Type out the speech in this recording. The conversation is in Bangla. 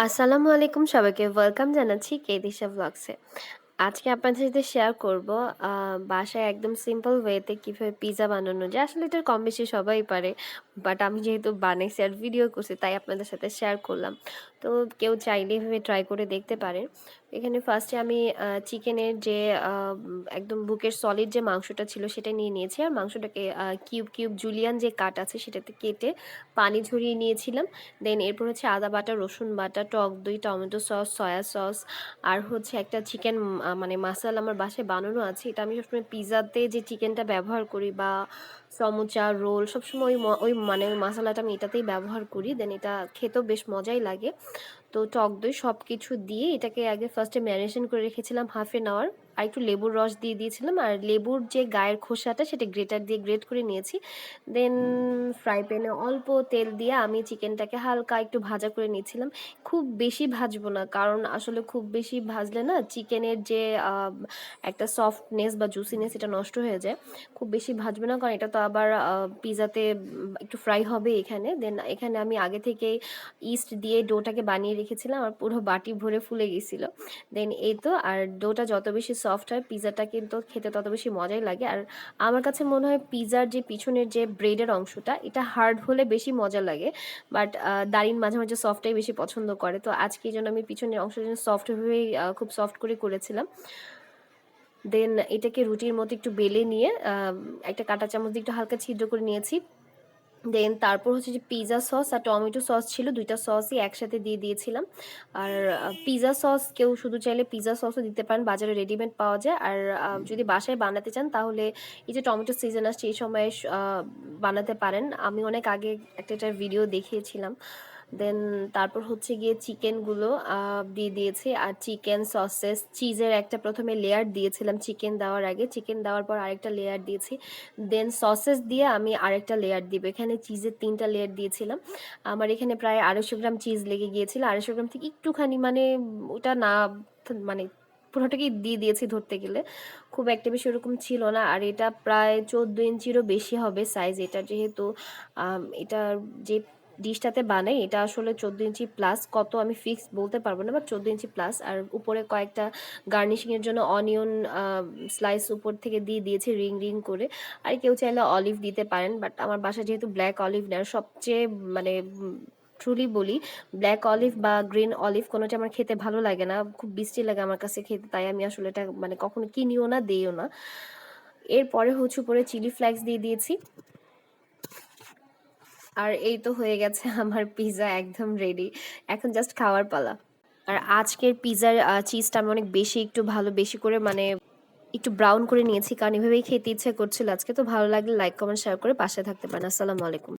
আসসালামু আলাইকুম সবাইকে। ওয়েলকাম জানাচ্ছি কে দিশা ব্লগসে আজকে আপনাদের সাথে শেয়ার করব বাসায় একদম সিম্পল ওয়েতে কীভাবে পিজা বানানো যায়। আসলে এটা কম বেশি সবাই পারে বাট আমি যেহেতু বানাইছি আর ভিডিও করছি, তাই আপনাদের সাথে শেয়ার করলাম। তো কেউ চাইলে এভাবে ট্রাই করে দেখতে পারেন এখানে ফার্স্টে আমি চিকেনের যে একদম বুকের সলিড যে মাংসটা ছিল সেটা নিয়ে নিয়েছি। আর মাংসটাকে কিউব কিউব জুলিয়ান যে কাট আছে সেটাতে কেটে পানি ঝরিয়ে নিয়েছিলাম। দেন এরপর হচ্ছে আদা বাটা, রসুন বাটা, টক দই, টমেটো সস সয়া সস আর হচ্ছে একটা চিকেন মানে মাসাল আমার বাসায় বানানো আছে। এটা আমি সবসময় পিৎজাতে যে চিকেনটা ব্যবহার করি বা সমুচা, রোল, সবসময় ওই ওই মানে ওই মশলাটা আমি এটাতেই ব্যবহার করি। দেন এটা খেতেও বেশ মজাই লাগে। তো টক দই সব কিছু দিয়ে এটাকে আগে ফার্স্টে ম্যারিনেশন করে রেখেছিলাম হাফ এন আওয়ার আর একটু লেবুর রস দিয়ে দিয়েছিলাম, আর লেবুর যে গায়ের খোসাটা সেটা গ্রেটার দিয়ে গ্রেট করে নিয়েছি। দেন ফ্রাই প্যানে অল্প তেল দিয়ে আমি চিকেনটাকে হালকা একটু ভাজা করে নিয়েছিলাম। খুব বেশি ভাজবো না, কারণ আসলে খুব বেশি ভাজলে না চিকেনের যে একটা সফটনেস বা জুসিনেস এটা নষ্ট হয়ে যায়। খুব বেশি ভাজবো না, কারণ এটা তো আবার পিৎজাতে একটু ফ্রাই হবে এখানে। দেন এখানে আমি আগে থেকে ইস্ট দিয়ে ডোটাকে বানিয়ে রেখেছিলাম আর পুরো বাটি ভরে ফুলে গেছিল। দেন এই তো, আর ডোটা যত বেশি সফট হয় পিৎজাটা কিন্তু খেতে তত বেশি মজাই লাগে। আর আমার কাছে মনে হয় পিৎজার যে পিছনের যে ব্রেডের অংশটা এটা হার্ড হলে বেশি মজা লাগে। বাট দারিন মাঝে মাঝে সফটটাই বেশি পছন্দ করে। তো আজকে জন্য আমি পিছনের অংশটা যেন সফট আহ, খুব সফট করে করেছিলাম। দেন এটাকে রুটির মতো একটু বেলে নিয়ে একটা কাঁটা চামচ দিয়ে একটু হালকা ছিদ্র করে নিয়েছি। দেন তারপর হচ্ছে যে পিৎজা সস আর টমেটো সস ছিল দুইটা সসই একসাথে দিয়ে দিয়েছিলাম। আর পিৎজা সস কেউ শুধু চাইলে পিৎজা সসও দিতে পারেন বাজারে রেডিমেড পাওয়া যায়। আর যদি বাসায় বানাতে চান তাহলে এই যে টমেটো সিজন আসছে এই সময় বানাতে পারেন। আমি অনেক আগে একটা একটা ভিডিও দেখিয়েছিলাম। দেন তারপর হচ্ছে গিয়ে চিকেনগুলো দিয়ে দিয়েছি। আর চিকেন সসেস চিজের একটা প্রথমে লেয়ার দিয়েছিলাম চিকেন দেওয়ার আগে। চিকেন দেওয়ার পর আরেকটা লেয়ার দিয়েছি। দেন সসেস দিয়ে আমি আরেকটা লেয়ার দিব। এখানে চিজের তিনটা লেয়ার দিয়েছিলাম। আমার এখানে প্রায় আড়াইশো গ্রাম চিজ লেগে গিয়েছিল। আড়াইশো গ্রাম থেকে একটুখানি মানে ওটা না মানে পুরোটাকেই দিয়ে দিয়েছি ধরতে গেলে। খুব একটা বেশি ওরকম ছিল না। আর এটা প্রায় চোদ্দ ইঞ্চিরও বেশি হবে সাইজ এটা যেহেতু আম, এটা যে ডিশটাতে বানাই, এটা আসলে চোদ্দ ইঞ্চি প্লাস কত আমি ফিক্স বলতে পারব না বাট চোদ্দ ইঞ্চি প্লাস আর উপরে কয়েকটা গার্নিশিংয়ের জন্য অনিয়ন স্লাইস উপর থেকে দিয়ে দিয়েছি রিং রিং করে। আর কেউ চাইলে অলিভ দিতে পারেন বাট আমার বাসা যেহেতু ব্ল্যাক অলিভ নেয় সবচেয়ে মানে ট্রুলি বলি ব্ল্যাক অলিভ বা গ্রিন অলিভ কোনোটা আমার খেতে ভালো লাগে না, খুব বৃষ্টি লাগে আমার কাছে খেতে, তাই আমি আসলে এটা মানে কখনো কিনিও না, দিইও না। এরপরে হচ্ছে উপরে চিলি ফ্লেক্স দিয়ে দিয়েছি। আর এই তো হয়ে গেছে আমার পিৎজা একদম রেডি এখন জাস্ট খাওয়ার পালা। আর আজকের পিৎজার চিজটা আমি অনেক বেশি একটু ভালো, বেশি করে মানে একটু ব্রাউন করে নিয়েছি, কারণ এভাবেই খেতে ইচ্ছে করছিল। আজকে তো ভালো লাগলে লাইক কমেন্ট শেয়ার করে পাশে থাকতে পারেন। আসসালামু আলাইকুম।